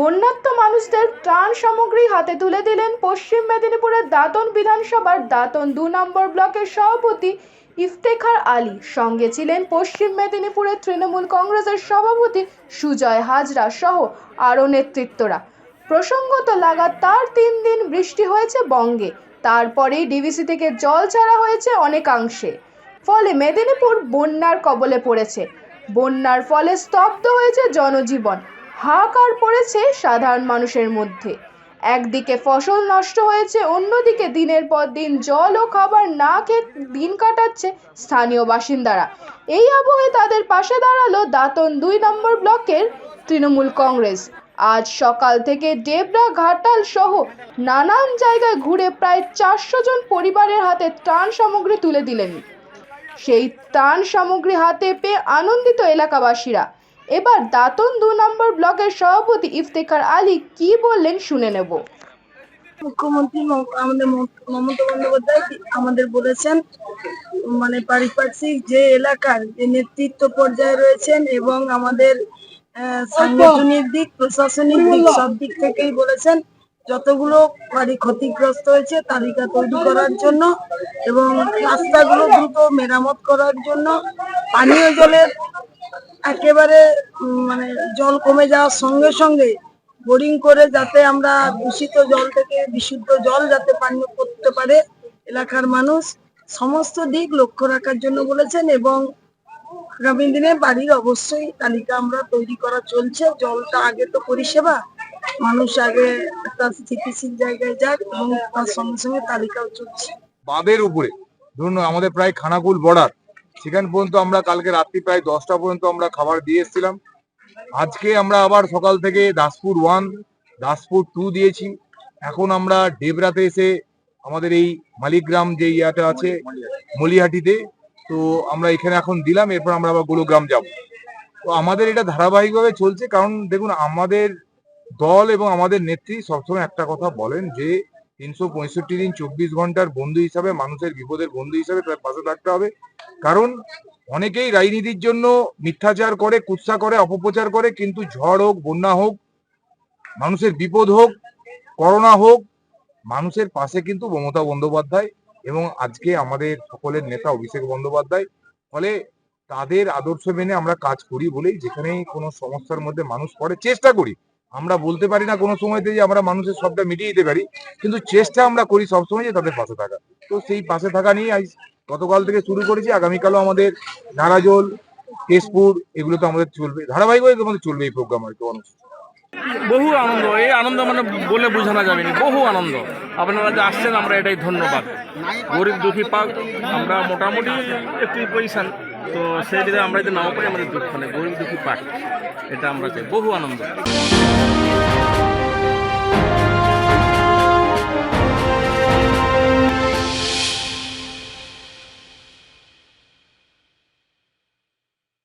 বন্যাত্ম মানুষদের ত্রাণ সামগ্রী হাতে তুলে দিলেন পশ্চিম মেদিনীপুরের দাঁতন বিধানসভার দাঁতন দু নম্বর ব্লকের সভাপতি ইফতেখার আলী। সঙ্গে ছিলেন পশ্চিম মেদিনীপুরের তৃণমূল কংগ্রেসের সভাপতি সুজয় হাজরা সহ আরও নেতৃত্বরা। প্রসঙ্গত লাগাতার তিন দিন বৃষ্টি হয়েছে বঙ্গে। তারপরেই ডিভিসি থেকে জল ছাড়া হয়েছে অনেকাংশে। ফলে মেদিনীপুর বন্যার কবলে পড়েছে। বন্যার ফলে স্তব্ধ হয়েছে জনজীবন। হাহাকার পড়েছে সাধারণ মানুষের মধ্যে। একদিকে ফসল নষ্ট হয়েছে, অন্যদিকে দিনের পর দিন জল ও খাবার না খেয়ে দিন কাটাচ্ছে স্থানীয় বাসিন্দারা। এই আবহে তাদের পাশে দাঁড়াল দাঁতন দুই নম্বর ব্লকের তৃণমূল কংগ্রেস। আজ সকাল থেকে ডেবরা, ঘাটাল সহ নানান জায়গায় ঘুরে প্রায় চারশো জন পরিবারের হাতে ত্রাণ সামগ্রী তুলে দিলেন। সেই ত্রাণ সামগ্রী হাতে পেয়ে আনন্দিত এলাকাবাসীরা এবার দাঁতন দু নম্বর ব্লকের সভাপতি ইফতেখার আলী কি বললেন শুনে নেব। মুখ্যমন্ত্রী আমাদের মমতা বন্দ্যোপাধ্যায় আমাদের বলেছেন মানে পারিপার্শ্বিক যে এলাকার যে নেতৃত্ব পর্যায়ে রয়েছেন এবং আমাদের সাংগঠনিক দিক প্রশাসনিক দিক সব দিক থেকেই বলেছেন যতগুলো বাড়ি ক্ষতিগ্রস্ত হয়েছে তালিকা তৈরি করার জন্য এবং রাস্তাগুলো দ্রুত মেরামত করার জন্য পানীয় জলের একেবারে মানে জল কমে যাওয়ার সঙ্গে সঙ্গে বোরিং করে যাতে আমরা দূষিত জল থেকে বিশুদ্ধ জল যাতে পানীয় করতে পারে এলাকার মানুষ। সমস্ত দিক লক্ষ্য রাখার জন্য বলেছেন এবং আগামী দিনে বাড়ির অবশ্যই তালিকা আমরা তৈরি করা চলছে। জলটা আগে তো পরিষেবা, মানুষ আগে একটা স্থিতিশীল জায়গায় যাক এবং তার সঙ্গে সঙ্গে তালিকাও চলছে। বাঁধের উপরে, ধরুন আমাদের প্রায় খানাকুল বর্ডার সেখান পর্যন্ত আমরা কালকে রাত্রি প্রায় দশটা পর্যন্ত আমরা খাবার দিয়ে এসেছিলাম। আজকে আমরা আবার সকাল থেকে দাসপুর ওয়ান দাসপুর টু দিয়েছি। এখন আমরা ডেবরাতে এসে আমাদের এই মালিকগ্রাম যে ইয়াটা আছে, মলিহাটিতে, তো আমরা এখানে এখন দিলাম, এরপর আমরা আবার গোলগ্রাম যাব। তো আমাদের এটা ধারাবাহিকভাবে চলছে, কারণ দেখুন, আমাদের দল এবং আমাদের নেত্রী সবসময় একটা কথা বলেন যে তিনশো পঁয়ষট্টি দিন চব্বিশ ঘণ্টার বন্ধু হিসাবে, মানুষের বিপদের বন্ধু হিসাবে তার পাশে থাকতে হবে। কারণ অনেকেই রাজনীতির জন্য মিথ্যাচার করে, কুৎসা করে, অপপ্রচার করে, কিন্তু ঝড় হোক, বন্যা হোক, মানুষের বিপদ হোক, করোনা হোক, মানুষের পাশে কিন্তু মমতা বন্দ্যোপাধ্যায় এবং আজকে আমাদের সকলের নেতা অভিষেক বন্দ্যোপাধ্যায়। ফলে তাদের আদর্শ মেনে আমরা কাজ করি বলেই যেখানে কোনো সমস্যার মধ্যে মানুষ পড়ে, চেষ্টা করি। আমরা বলতে পারি না, কোনো সময়তে যে আমরা মানুষের সবটা মিটিয়ে দিতে পারি, কিন্তু চেষ্টা আমরা করি সবসময় যে তাদের পাশে থাকা। তো সেই পাশে থাকা নিয়ে আজ গতকাল থেকে শুরু করেছি, আগামীকালও আমাদের নারাজল, কেশপুর, এগুলো তো আমাদের চলবে, ধারাবাহিকভাবে আমাদের চলবে এই প্রোগ্রাম আর কি। বহু আনন্দ, এই আনন্দ মানে বলে বোঝানো যাবে না, বহু আনন্দ। আপনারা যে আসছেন, আমরা এটাই ধন্যবাদ। গরিব দুঃখী পাক, আমরা মোটামুটি একটু পজিশন তো সেই যদি আমরা যদি নাও পাই আমাদের দুঃখ নেই গরিব দুঃখী পাই এটা আমরা চাই। বহু আনন্দ।